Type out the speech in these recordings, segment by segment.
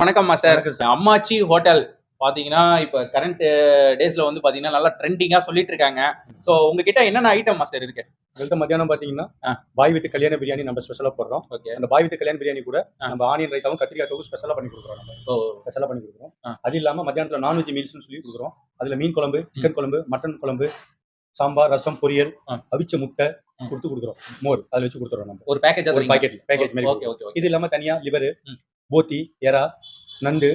வணக்கம் மாஸ்டர். அம்மாச்சி ஹோட்டல். பாத்தீங்கன்னா இப்ப கரண்ட் டேஸ்ல வந்து பாத்தீங்கன்னா நல்லா ட்ரெண்டிங்கா சொல்லிட்டு இருக்காங்க. சோ உங்ககிட்ட என்னென்ன ஐட்டம் மாஸ்டர் இருக்கு? வெளுத்த மத்தியானம் பாத்தீங்கன்னா. பாய் வித் கல்யாண பிரியாணி நம்ம ஸ்பெஷலா போடுறோம். ஓகே. அந்த பாய் வித் கல்யாண பிரியாணி கூட. நம்ம ஆனியன் ரைத்தாவும் கத்திரிக்காய் தோவும் ஸ்பெஷலா பண்ணி கொடுக்குறோம் நம்ம. ஓ. ஸ்பெஷலா பண்ணி கொடுக்குறோம். அது இல்லாம மத்தியானத்துல நான்வெஜ் மீல்ஸ்னு சொல்லி கொடுக்குறோம். அதுல மீன் குழம்பு சிக்கன் குழம்பு மட்டன் குழம்பு சாம்பார் ரசம் பொரியல். அவிச்ச முட்டை. கொடுத்து கொடுக்குறோம். மோர் அதுல வச்சு கொடுத்துறோம் நம்ம. ஒரு பேக்கேஜ் ஒரு பாக்கெட் பேக்கேஜ் மாதிரி ஓகே ஓகே இது இல்லாம தனியா லிவர். போத்தி எறா நண்டு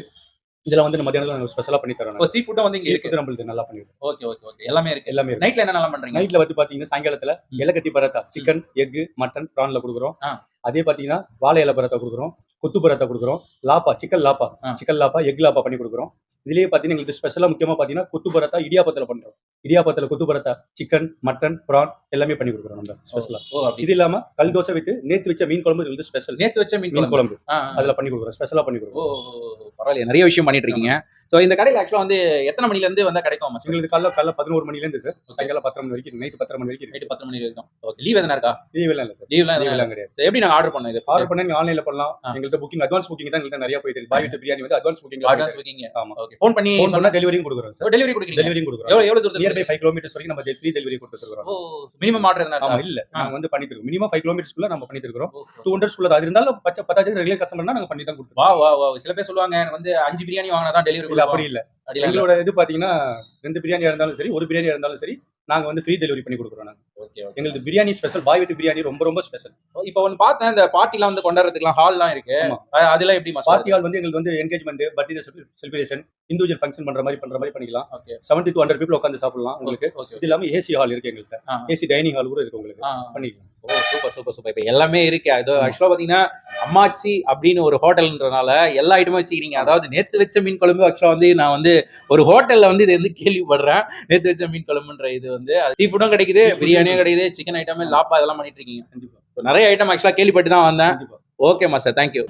இதெல்லாம் வந்து மத்தியானத்துல நாங்க ஸ்பெஷலா பண்ணி தரோம் சீ ஃபுட்டும் வந்து இங்க இருக்கு இருக்கு. நம்மளுக்கு நல்லா பண்ணிடுறோம் ஓகே ஓகே ஓகே. எல்லாமே இருக்கு. எல்லாமே இருக்கு. நைட்ல என்ன நல்லா பண்றீங்க? நைட்ல வந்து பாத்தீங்கன்னா சாயங்காலத்துல ம். இலக்கத்தி பரோட்டா சிக்கன் எக் மட்டன் ப்ரான்ல கொடுக்குறோம். அதே பாத்தீங்கன்னா வாழை இலை பரோட்டா கொடுக்குறோம் கொத்து பரோட்டா கொடுக்குறோம் லாப்பா சிக்கன் லாப்பா. சிக்கன் லாப்பா எக் லாப்பா பண்ணி கொடுக்குறோம். இதுலயே பாத்தீங்கன்னா எங்களுக்கு ஸ்பெஷலா முக்கியமா பாத்தீங்கன்னா கொத்து பரோட்டா இடியாப்பத்துல பண்றோம். இடியாப்பத்துல கொத்து பரோட்டா சிக்கன் மட்டன் ப்ரான் எல்லாமே பண்ணி கொடுக்குறோம் நம்ம ஸ்பெஷலா ஓ அப்படி. இது இல்லாம கல் தோசை வித்து நேத்து வச்ச மீன் குழம்பு இது ஸ்பெஷல் நேத்து வச்ச மீன் மீன் குழம்பு. அதுல பண்ணி கொடுக்குறோம். ஸ்பெஷலா பண்ணி கொடுக்குறோம். பரவாயில்ல நிறைய விஷயம் பண்ணிட்டு இருக்கீங்க. சோ இந்த கடையில ஆக்சுவலா வந்து எத்தனை மணில இருந்து வந்தா கிடைக்கும் எங்களுக்கு காலைல காலைல பதினோரு மணில இருந்து சார் சாயங்காலம் பத்தரை மணி வரைக்கும் நைட் பத்தரை மணி வரைக்கும் நைட்டு இருக்கு பத்து மணி வரைக்கும். ஓகே லீவ் எதனா இருக்கா? லீவ் எல்லாம் இல்ல சார் லீவ்லாம் லீவ் எல்லாம் எல்லாம் கிடையாது. எப்படி நாங்க ஆர்டர் பண்ணோம் இது? ஆர்டர் பண்ணா நீங்க ஆன்லைன்ல பண்ணலாம். ஆ. எங்கள்ட்ட புக்கிங் அட்வான்ஸ் புக்கிங் தான் எங்கள்ட்ட நிறைய போயிட்டு பாய் வித் பிரியாணி வந்து அட்வான்ஸ் புக்கிங் அட்வான்ஸ் புக்கிங் ஆமா. ஓகே ஃபோன் பண்ணி பண்ணா டெலிவரியும் கொடுக்குறோம் சார் டெலிவரி கொடுக்குறீங்க? டெலிவரியும் கொடுக்குறோம். எவ்வளவு எவ்வளவு தூரத்துக்கு நியர் பை ஃபைவ் கிலோமீட்டர்ஸ் வரைக்கும் நம்ம ஃப்ரீ டெலிவரி கொடுத்துருக்கோம் ஓ மினிமம் ஆர்டர் எதனா ஆமா இருக்கா இல்ல. ஆ. நாங்க வந்து பண்ணி தருவோம் மினிமம் ஃபைவ் கிலோமீட்டர்ஸ்க்குள்ள நம்ம பண்ணி ஓ, டூ ஹண்ட்ரட்ஸ்க்குள்ள அது இருந்தாலும் பச்சை பத்தாயிரம் ரெகுலர் கஸ்டமர்னா நாங்க பண்ணி தான் கொடுத்துருவோம் வா வா. சில பேர் சொல்லுவாங்க எனக்கு வந்து அஞ்சு பிரியாணி வாங்கினா தான் டெலிவரி அப்படி இல்ல. எங்களோட இது பாத்தீங்கன்னா ரெண்டு பிரியாணியா இருந்தாலும் சரி ஒரு பிரியாணியா இருந்தாலும் சரி நாங்க வந்து ஃப்ரீ டெலிவரி பண்ணி கொடுக்குறோம் நாங்க. ஓகே ஓகே எங்களுக்கு பிரியாணி ஸ்பெஷல் பாய் வித் பிரியாணி ரொம்ப ரொம்ப ஸ்பெஷல் இப்போ ஒன்னு பார்த்தேன் இந்த பார்ட்டிலாம் வந்து கொண்டாடுறதுக்குலாம் ஹால்லாம் இருக்கு. அதெல்லாம் எப்படி பார்ட்டி ஹால் வந்து எங்களுக்கு வந்து engagement birthday celebration individual function பண்ற மாதிரி பண்ற மாதிரி பண்ணிக்கலாம். Okay seventy to hundred people உட்காந்து சாப்பிடலாம் உங்களுக்கு. இது இல்லாம ஏசி ஹால் இருக்கு எங்கள்கிட்ட ஆ. ஏசி டைனிங் ஹால் கூட இருக்கு உங்களுக்கு. பண்ணிக்கலாம். ஓ சூப்பர் சூப்பர் சூப்பர் இப்போ எல்லாமே இருக்கு. அது ஆக்சுவலா பாத்தீங்கன்னா அம்மாச்சி அப்படின்னு ஒரு ஹோட்டல்ன்றனால எல்லா ஐட்டமும் வச்சுக்கிறீங்க. அதாவது நேத்து வச்ச மீன் குழம்பு ஆக்சுவலா வந்து நான் வந்து ஒரு ஹோட்டல்ல வந்து இது வந்து கேள்விப்படுறேன். நேத்து வச்ச மீன் குழம்புன்ற இது வந்து சீ ஃபுட்டும் கிடைக்குது பிரியாணியும் கிடைக்குது சிக்கன் ஐட்டம் லாப்பா இதெல்லாம் பண்ணிட்டு இருக்கீங்க. கண்டிப்பா. நிறைய ஐட்டம் ஆக்சுவலா கேள்விப்பட்டு தான் வந்தேன். கண்டிப்பா. ஓகே மாஸ்டர் தேங்க்யூ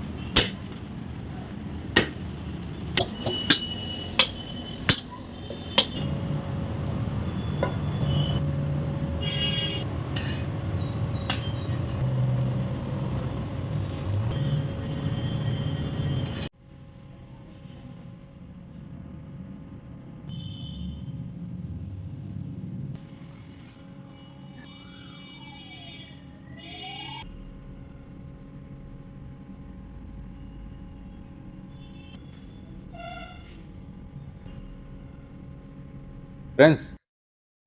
ஃப்ரெண்ட்ஸ்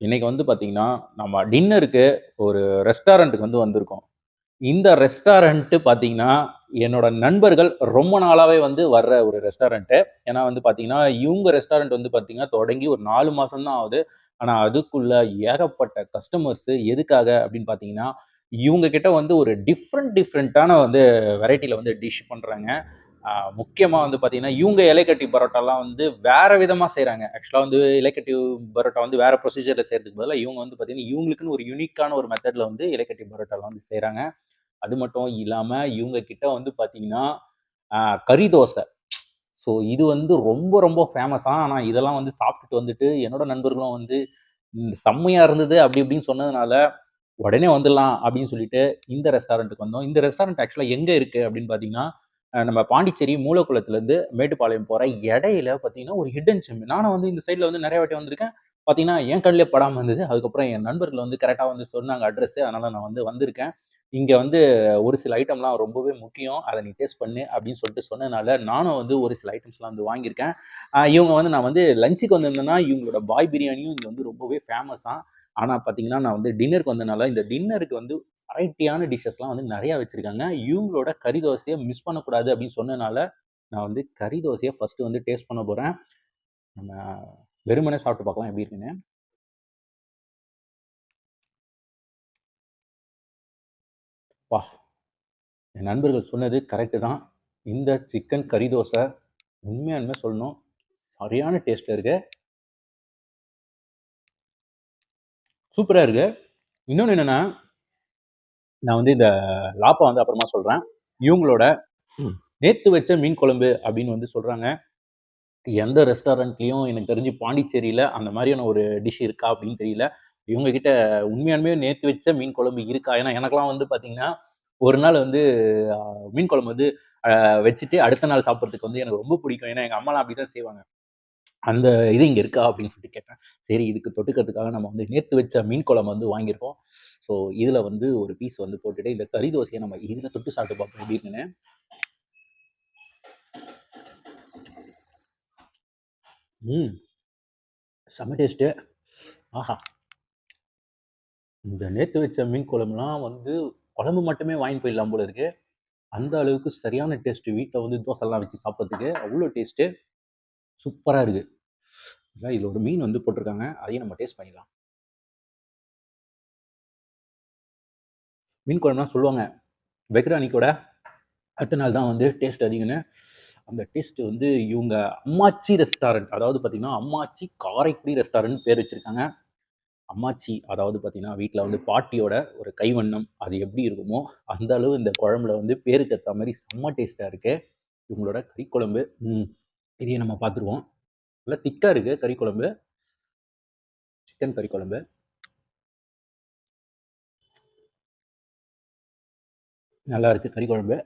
இன்னைக்கு வந்து பார்த்தீங்கன்னா நம்ம டின்னருக்கு ஒரு ரெஸ்டாரண்ட்டுக்கு வந்து வந்திருக்கோம். இந்த ரெஸ்டாரண்ட்டு பார்த்தீங்கன்னா என்னோட நண்பர்கள் ரொம்ப நாளாகவே வந்து வர்ற ஒரு ரெஸ்டாரண்ட்டு ஏன்னா வந்து பார்த்தீங்கன்னா இவங்க ரெஸ்டாரண்ட் வந்து பார்த்தீங்கன்னா தொடங்கி ஒரு நாலு மாதம் தான் ஆகுது. ஆனால் அதுக்குள்ள ஏகப்பட்ட கஸ்டமர்ஸ் எதுக்காக அப்படின்னு பார்த்தீங்கன்னா இவங்க கிட்ட வந்து ஒரு டிஃப்ரெண்ட் டிஃப்ரெண்ட்டான வந்து வெரைட்டியில் வந்து டிஷ் பண்ணுறாங்க முக்கியமாக வந்து பார்த்தீங்கன்னா இவங்க இலைக்கட்டி பரோட்டாலாம் வந்து வேற விதமாக செய்கிறாங்க ஆக்சுவலாக வந்து இலைக்கட்டி பரோட்டா வந்து வேற ப்ரொசீஜரில் செய்கிறதுக்கு பதிலாக இவங்க வந்து பார்த்தீங்கன்னா இவங்களுக்குன்னு ஒரு யூனிக்கான ஒரு மெத்தடில் வந்து இலைக்கட்டி பரோட்டாலாம் வந்து செய்கிறாங்க அது மட்டும் இல்லாமல் இவங்க கிட்ட வந்து பார்த்தீங்கன்னா கறி தோசை. ஸோ இது வந்து ரொம்ப ரொம்ப ஃபேமஸாக ஆனால் இதெல்லாம் வந்து சாப்பிட்டுட்டு வந்துட்டு என்னோட நண்பர்களும் வந்து செம்மையாக இருந்தது அப்படி இப்படின்னு சொன்னதுனால உடனே வந்துடலாம் அப்படின்னு சொல்லிட்டு இந்த ரெஸ்டாரண்ட்டுக்கு வந்தோம். இந்த ரெஸ்டாரண்ட் ஆக்சுவலாக எங்கே இருக்குது அப்படின்னு பார்த்தீங்கன்னா நம்ம பாண்டிச்சேரி மூலக்குளத்துலேருந்து மேட்டுப்பாளையம் போகிற இடையில பார்த்தீங்கன்னா ஒரு ஹிடன் செம் நானும் வந்து இந்த சைடில் வந்து நிறைய வாட்டி வந்திருக்கேன். பார்த்தீங்கன்னா என் கண்ணிலே படாமல் இருந்தது. அதுக்கப்புறம் என் நண்பர்கள் வந்து கரெக்டாக வந்து சொன்னாங்க அட்ரஸ் அதனால் நான் வந்து வந்திருக்கேன். இங்கே வந்து ஒரு சில ஐட்டம்லாம் ரொம்பவே முக்கியம். அதை நீ டேஸ்ட் பண்ணு அப்படின்னு சொல்லிட்டு சொன்னதுனால நானும் வந்து ஒரு சில ஐட்டம்ஸ்லாம் வந்து வாங்கியிருக்கேன். இவங்க வந்து நான் வந்து லஞ்சுக்கு வந்திருந்தேன்னா இவங்களோட பாய் பிரியாணியும் இங்கே வந்து ரொம்பவே ஃபேமஸாக ஆனால் பார்த்தீங்கன்னா நான் வந்து டின்னருக்கு வந்தனால இந்த டின்னருக்கு வந்து வெரைட்டியான டிஷ்ஷஸ்லாம் வந்து நிறையா வச்சுருக்காங்க. இவங்களோட கறி தோசையை மிஸ் பண்ணக்கூடாது அப்படின்னு சொன்னனால நான் வந்து கறி தோசையை ஃபஸ்ட்டு வந்து டேஸ்ட் பண்ண போகிறேன் நம்ம வெறுமனே சாப்பிட்டு பார்க்கலாம் எப்படி இருக்குன்னு. வா என் நண்பர்கள் சொன்னது கரெக்டு தான். இந்த சிக்கன் கறி தோசை உண்மையாலுமே சொல்லணும் சரியான டேஸ்ட்டில் இருக்கு. சூப்பராக இருக்கு. இன்னொன்று என்னென்னா நான் வந்து இந்த லாப்பா வந்து அப்புறமா சொல்கிறேன் இவங்களோட நேற்று வச்ச மீன் குழம்பு அப்படின்னு வந்து சொல்கிறாங்க எந்த ரெஸ்டாரண்ட்லேயும் எனக்கு தெரிஞ்சு பாண்டிச்சேரியில் அந்த மாதிரியான ஒரு டிஷ் இருக்கா அப்படின்னு தெரியல. இவங்க கிட்ட உண்மையாலுமே நேற்று வச்ச மீன் குழம்பு இருக்கா? ஏன்னா எனக்கெல்லாம் வந்து பார்த்தீங்கன்னா ஒரு நாள் வந்து மீன் குழம்பு வந்து வச்சுட்டு அடுத்த நாள் சாப்பிட்றதுக்கு வந்து எனக்கு ரொம்ப பிடிக்கும். ஏன்னா எங்கள் அம்மாலாம் அப்படி தான் செய்வாங்க. அந்த இது இங்கே இருக்கா அப்படின்னு சொல்லிட்டு கேட்டேன். சரி இதுக்கு தொட்டுக்கிறதுக்காக நம்ம வந்து நேற்று வச்ச மீன் குழம்பு வந்து வாங்கியிருக்கோம். ஸோ இதில் வந்து ஒரு பீஸ் வந்து போட்டுட்டு இந்த கறி தோசையை நம்ம இதில் தொட்டு சாப்பிட்டு பார்ப்போம். அப்படின்னு ம். செம்ம டேஸ்ட்டு ஆஹா. இந்த நேற்று வச்ச மீன் குழம்புலாம் வந்து குழம்பு மட்டுமே வாங்கி போயிடலாம் போல இருக்கு. அந்த அளவுக்கு சரியான டேஸ்ட்டு வீட்டில் வந்து தோசைலாம் வச்சு சாப்பிட்றதுக்கு அவ்வளோ டேஸ்ட்டு சூப்பராக இருக்கு. இதில் ஒரு மீன் வந்து போட்டிருக்காங்க. அதையும் நம்ம டேஸ்ட் பண்ணிடலாம். மீன் குழம்புலாம் சொல்லுவாங்க. வைக்கிற அன்னைக்கோட அடுத்த நாள் தான் வந்து டேஸ்ட் அதிகம்னு. அந்த டேஸ்ட் வந்து இவங்க அம்மாச்சி ரெஸ்டாரண்ட் அதாவது பார்த்தீங்கன்னா அம்மாச்சி காரைக்குடி ரெஸ்டாரண்ட் பேர் வச்சுருக்காங்க. அம்மாச்சி அதாவது பார்த்தீங்கன்னா வீட்டில் வந்து பாட்டியோட ஒரு கைவண்ணம் அது எப்படி இருக்குமோ அந்த அளவு இந்த குழம்புல வந்து பேருக்கு ஏற்ற மாதிரி செம்ம டேஸ்ட்டாக இருக்குது இவங்களோட கறி குழம்பு இதையும் நம்ம பார்த்துருவோம். நல்லா திக்காக இருக்குது கறி குழம்பு. சிக்கன் கறி குழம்பு. நல்லா இருக்குது கறி குழம்பு.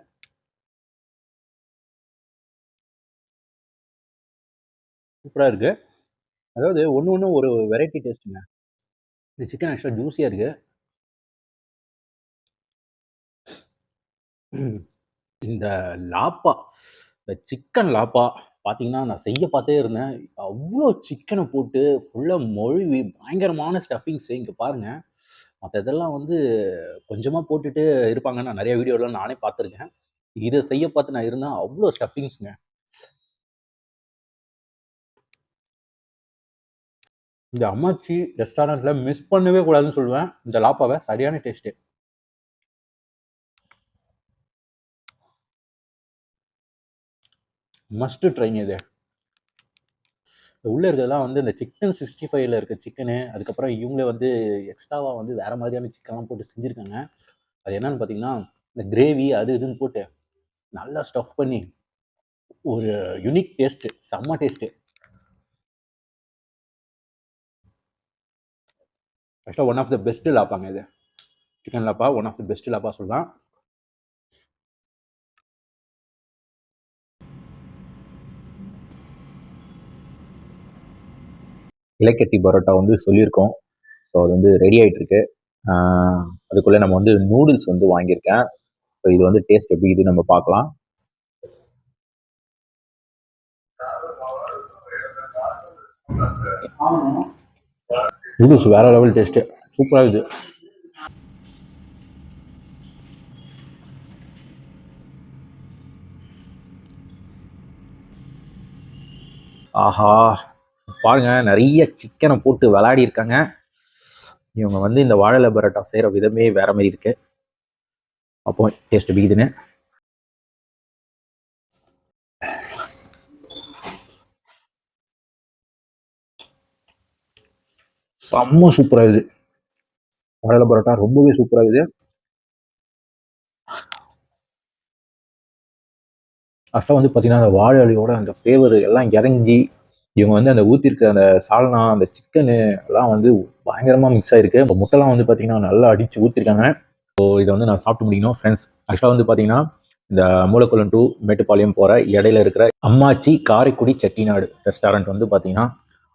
சூப்பராக இருக்குது அதாவது ஒன்று ஒன்று ஒரு வெரைட்டி டேஸ்ட்டுங்க இந்த சிக்கன் ஆக்சுவலாக ஜூஸியாக இருக்குது இந்த லாப்பா. இந்த சிக்கன் லாப்பா. பார்த்தீங்கன்னா நான் செய்ய பார்த்தே இருந்தேன். அவ்வளோ சிக்கனை போட்டு ஃபுல்லாக மொழுவி பயங்கரமான ஸ்டஃபிங்ஸ் இங்கே பாருங்கள் மற்ற இதெல்லாம் வந்து கொஞ்சமாக போட்டுட்டு இருப்பாங்க நான் நிறைய வீடியோலாம் நானே பார்த்துருக்கேன். இதை செய்ய பார்த்து நான் இருந்தேன். அவ்வளோ ஸ்டஃபிங்ஸுங்க இந்த அம்மாச்சி ரெஸ்டாரண்ட்ல மிஸ் பண்ணவே கூடாதுன்னு சொல்லுவேன். இந்த லாப்பாவை சரியான டேஸ்ட்டு மஸ்ட் ட்ரைங்க இது. உள்ள இருக்கிறதுலாம் வந்து இந்த சிக்கன் சிக்ஸ்டி ஃபைவ்ல இருக்க சிக்கனு அதுக்கப்புறம் இவங்களே வந்து எக்ஸ்ட்ராவாக வந்து வேற மாதிரியான சிக்கன்லாம் போட்டு செஞ்சுருக்காங்க. அது என்னன்னு பார்த்தீங்கன்னா இந்த கிரேவி அது இதுன்னு போட்டு நல்லா ஸ்டஃப் பண்ணி ஒரு யுனிக் டேஸ்ட்டு செம்ம டேஸ்ட்டு ஆக்சுவலாக ஒன் ஆஃப் த பெஸ்ட் லாப்பாங்க இது. சிக்கன் லாப்பா ஒன் ஆஃப் த பெஸ்ட் லாப்பா சொல்லலாம். இலக்கட்டி பரோட்டா வந்து சொல்லியிருக்கோம். ஸோ அது வந்து ரெடி ஆகிட்டுருக்கு அதுக்குள்ளே நம்ம வந்து நூடுல்ஸ் வந்து வாங்கியிருக்கேன். ஸோ இது வந்து டேஸ்ட் எப்படி இது நம்ம பார்க்கலாம். நூடுல்ஸ் வேற லெவல் டேஸ்ட்டு சூப்பராக இருக்குது. ஆஹா. பாருங்க நிறைய சிக்கனை போட்டு விளையாடி இருக்காங்க. இவங்க வந்து இந்த வாழலை பரோட்டா செய்கிற விதமே வேற மாதிரி இருக்கு. அப்போ டேஸ்ட் பிடிக்குதுன்னு. செம்ம சூப்பராக இருக்குது. வாழலை பரோட்டா ரொம்பவே சூப்பராக இருக்குது. ஃபஸ்ட்டாக வந்து பார்த்தீங்கன்னா அந்த வாழை இலையோட அந்த ஃப்ளேவர் எல்லாம் இறங்கி இவங்க வந்து அந்த ஊற்றிருக்க அந்த சால்னா அந்த சிக்கனு எல்லாம் வந்து பயங்கரமாக மிக்ஸ் ஆயிருக்கு. இப்போ முட்டைலாம் வந்து பார்த்தீங்கன்னா நல்லா அடித்து ஊற்றிருக்காங்க ஸோ இதை வந்து நான் சாப்பிட்டு முடிக்கணும் ஃப்ரெண்ட்ஸ் ஆக்சுவலாக வந்து பார்த்தீங்கன்னா இந்த மூலக்குளம் டூ மேட்டுப்பாளையம் போகிற இடையில இருக்கிற அம்மாச்சி காரைக்குடி செட்டிநாடு ரெஸ்டாரண்ட் வந்து பார்த்தீங்கன்னா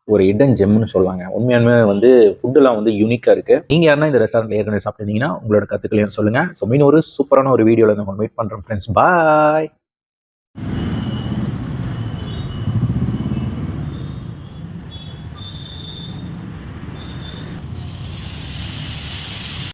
ஒரு இடன் ஜெம்னு சொல்லுவாங்க. உண்மையாலுமே வந்து ஃபுட்டெல்லாம் வந்து யூனிக்காக இருக்குது நீங்கள் யாருன்னா இந்த ரெஸ்டாரண்ட்ல ஏற்கனவே சாப்பிட்டுருந்தீங்கன்னா உங்களோட கற்றுக்கலையும் சொல்லுங்கள் ஸோ மீன் ஒரு சூப்பரான ஒரு வீடியோவில் வந்து உங்களுக்கு மீட் பண்ணுறோம் ஃப்ரெண்ட்ஸ் பாய்